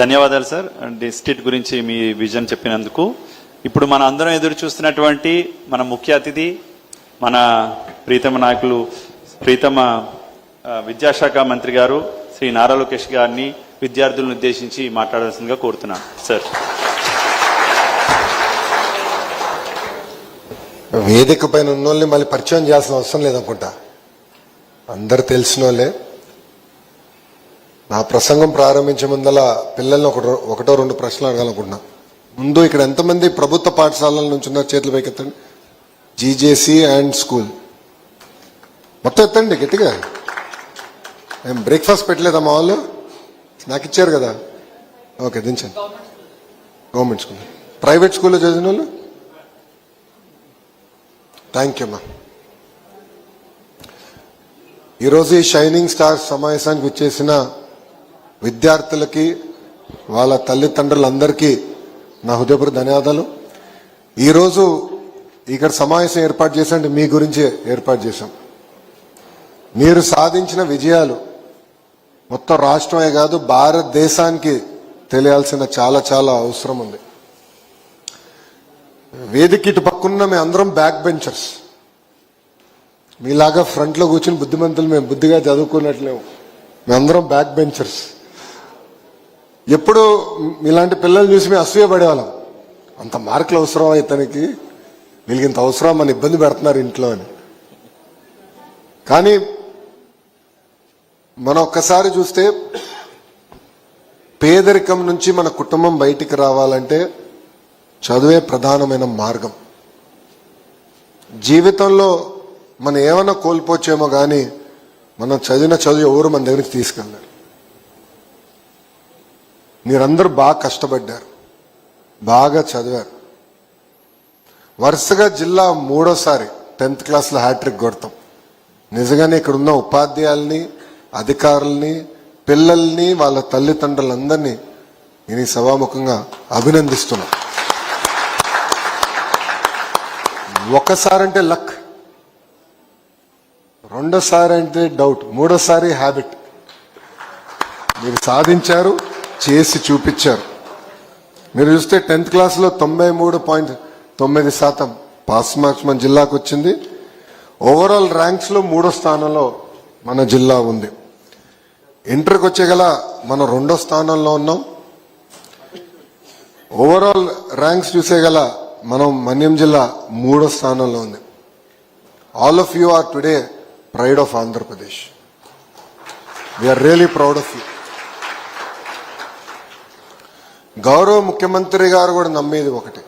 ధన్యవాదాలు sir district గురించి మీ vision చెప్పినందుకు. ఇప్పుడు మన అందరం ఎదురు చూస్తున్నటువంటి మన ముఖ్య అతిథి మన ప్రీతమ నాయకులు ప్రీతమ విద్యాశాఖ మంత్రి గారు శ్రీ నారా లోకేష్ గారిని విద్యార్థులను ఉద్దేశించి మాట్లాడాల్సిందిగా కోరుతున్నాను సార్ వేదిక పైన ఉన్నోళ్ళని మళ్ళీ పరిచయం చేయాల్సిన అవసరం లేదనుకుంటా. అందరు తెలిసిన వాళ్ళే నా ప్రసంగం ప్రారంభించే ముందల పిల్లల్ని ఒకటో ఒకటో రెండు ప్రశ్నలు అడగాలనుకుంటున్నా. ముందు ఇక్కడ ఎంతమంది ప్రభుత్వ పాఠశాలల నుంచి ఉన్న చేతులు పైకెత్తండి. జీజేసీ అండ్ స్కూల్ మొత్తం ఎత్తండి గట్టిగా. మేము బ్రేక్ఫాస్ట్ పెట్టలేదా మా వాళ్ళు? నాకు ఇచ్చారు కదా. ఓకే దించండి. గవర్నమెంట్ స్కూల్ ప్రైవేట్ స్కూల్లో చదివిన వాళ్ళు? థ్యాంక్ యూ అమ్మా ఈరోజు ఈ షైనింగ్ స్టార్ సమావేశానికి వచ్చేసిన విద్యార్థులకి వాళ్ళ తల్లిదండ్రులందరికీ నా హృదయపూర్వ ధన్యవాదాలు. ఈరోజు ఇక్కడ సమావేశం ఏర్పాటు చేసండి మీ గురించి ఏర్పాటు చేశాం. మీరు సాధించిన విజయాలు మొత్తం రాష్ట్రమే కాదు భారతదేశానికి తెలియాల్సిన చాలా చాలా అవసరం ఉంది. వేదిక ఇటు పక్కన్న మేము అందరం బ్యాక్ బెంచర్స్. మీలాగా ఫ్రంట్లో కూర్చుని బుద్ధిమంతులు మేము బుద్ధిగా చదువుకున్నట్లేము. మేమందరం బ్యాక్ బెంచర్స్. ఎప్పుడు ఇలాంటి పిల్లల్ని చూసి మేము అసూయపడేవాళ్ళం అంత మార్కులు అవసరమా ఇతనికి? వీళ్ళకి ఇంత అవసరం మన ఇబ్బంది పెడుతున్నారు ఇంట్లో అని. కానీ మనం ఒక్కసారి చూస్తే పేదరికం నుంచి మన కుటుంబం బయటికి రావాలంటే చదువే ప్రధానమైన మార్గం. జీవితంలో మనం ఏమైనా కోల్పోవచ్చేమో కానీ మనం చదివిన చదువు ఎవరు మన దగ్గరికి తీసుకెళ్ళారు మీరందరూ బాగా కష్టపడ్డారు. బాగా చదివారు. వరుసగా జిల్లా మూడోసారి టెన్త్ క్లాస్లో హ్యాట్రిక్ కొడతాం. నిజంగానే ఇక్కడ ఉన్న ఉపాధ్యాయుల్ని అధికారుల్ని పిల్లల్ని వాళ్ళ తల్లిదండ్రులందరినీ నేను ఈ సభాముఖంగా అభినందిస్తున్నా ఒకసారి అంటే లక్ రెండోసారి అంటే డౌట్ మూడోసారి హ్యాబిట్. మీరు సాధించారు. చేసి చూపించారు. మీరు చూస్తే టెన్త్ క్లాస్లో తొంభై మూడు పాయింట్ తొమ్మిది శాతం పాస్ మార్క్స్ మన జిల్లాకు వచ్చింది. ఓవరాల్ ర్యాంక్స్లో మూడో స్థానంలో మన జిల్లా ఉంది. ఇంటర్కి వచ్చేగల మనం రెండో స్థానంలో ఉన్నాం. ఓవరాల్ ర్యాంక్స్ చూసే గల మనం మన్యం జిల్లా మూడో స్థానంలో ఉంది. All of you are today pride of Andhra Pradesh we are really proud of you గౌరవ ముఖ్యమంత్రి గారు కూడా నమ్మేది ఒకటి.